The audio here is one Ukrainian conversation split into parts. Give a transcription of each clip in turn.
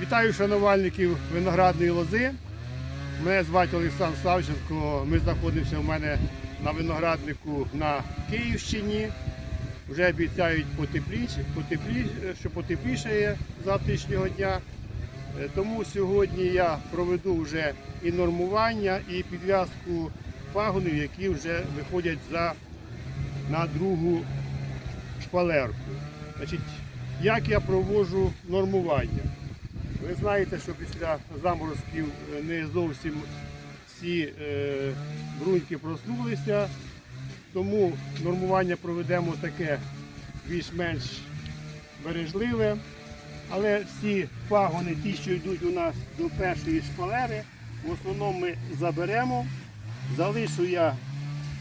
Вітаю шанувальників виноградної лози. Мене звати Олександр Савченко. Ми знаходимося в мене на винограднику на Київщині. Вже обіцяють потепліше, потеплі, що потеплішає завтрашнього дня. Е, Тому сьогодні я проведу вже і нормування, і підв'язку пагонів, які вже виходять за, на другу шпалерку. Значить, як я проводжу нормування? Ви знаєте, що після заморозків е, не зовсім всі е, бруньки проснулися, тому нормування проведемо таке більш-менш бережливе. Але всі пагони, ті, що йдуть у нас до першої шпалери, в основному ми заберемо. Залишу я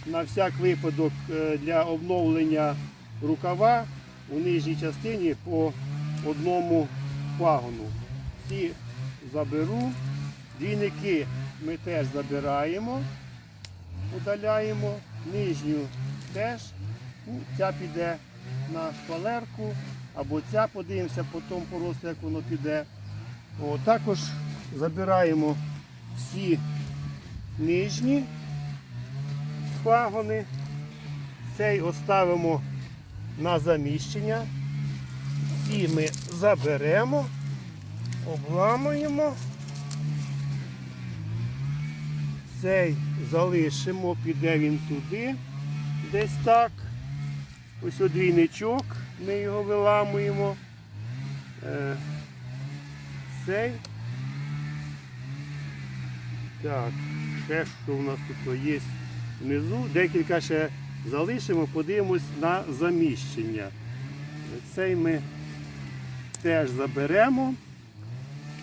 на всяк випадок е, для обновлення рукава у нижній частині по одному пагону. Всі заберу. Двійники ми теж забираємо, удаляємо, нижню теж. Ну, ця піде на шпалерку, або ця подивимося, потім по росту, як воно піде. О, також забираємо всі нижні пагони. Цей оставимо на заміщення. Ці ми заберемо, обламуємо. Цей залишимо, піде він туди, десь так. Ось одвійничок, ми його виламуємо. Е, Цей. Так, ще що у нас тут є внизу. Декілька ще залишимо, подивимось на заміщення. Цей ми теж заберемо.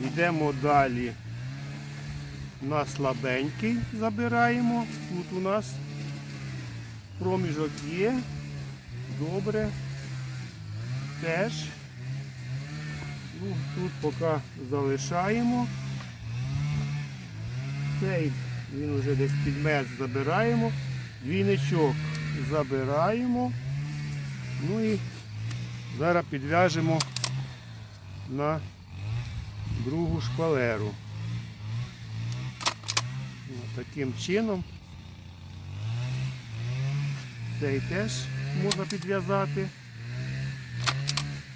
Йдемо далі. На слабенький забираємо. Тут у нас проміжок є. Добре. Теж. Ну, тут поки залишаємо. Цей він вже десь під меч забираємо. Двійничок забираємо. Ну і зараз підв'яжемо на другу шпалеру. Таким чином. Цей теж можна підв'язати.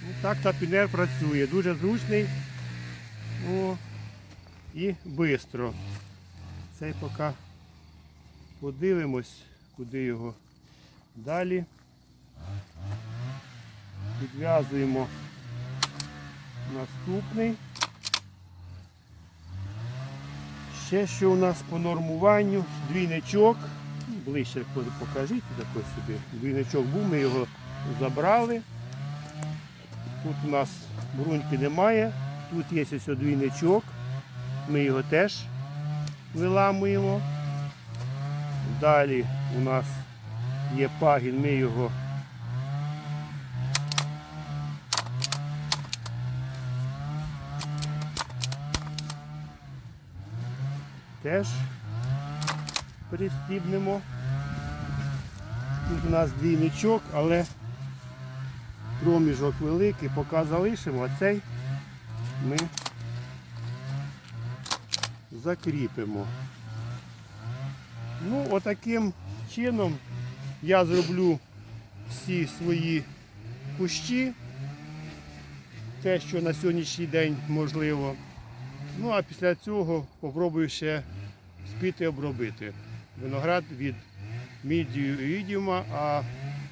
Ну, так тапінер працює. Дуже зручний О, і швидко. Цей поки подивимось, куди його далі. Підв'язуємо наступний. Ще що у нас по нормуванню, двійничок. Ближче покажіть такой собі. Двійничок був, ми його забрали. Тут у нас бруньки немає. Тут є ось двійничок. Ми його теж виламуємо. Далі у нас є пагін, ми його теж пристібнемо. Тут у нас двійничок, але проміжок великий, поки залишимо, а цей ми закріпимо. Ну, отаким чином я зроблю всі свої кущі, те, що на сьогоднішній день можливо. Ну а після цього попробую ще спіти обробити виноград від мідію і ідіума, а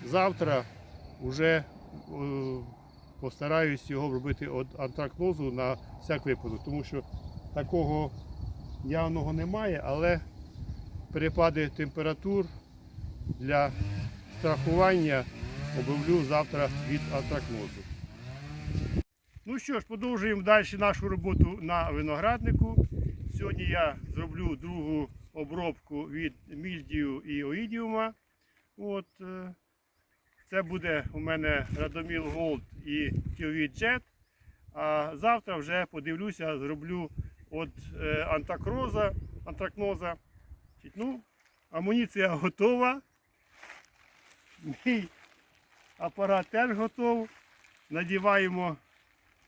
завтра вже е, постараюсь його обробити від антракнозу на всяк випадок, тому що такого явного немає, але перепади температур для страхування оброблю завтра від антракнозу. Ну що ж, продовжуємо далі нашу роботу на винограднику. Сьогодні я зроблю другу обробку від мільдію і оїдіума. От, е, це буде у мене Радоміл Голд і Кілвіт Джет. А завтра вже подивлюся, зроблю от е, антакроза, антракноза. Ну, амуніція готова. Мій апарат теж готов. Надіваємо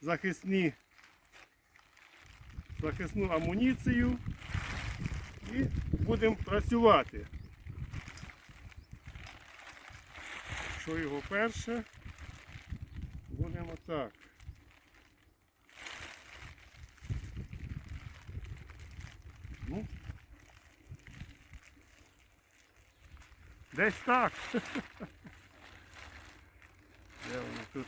захисні захисну амуніцію і будемо працювати. Що його перше? Будемо так. Ну. Десь так. Де воно тут?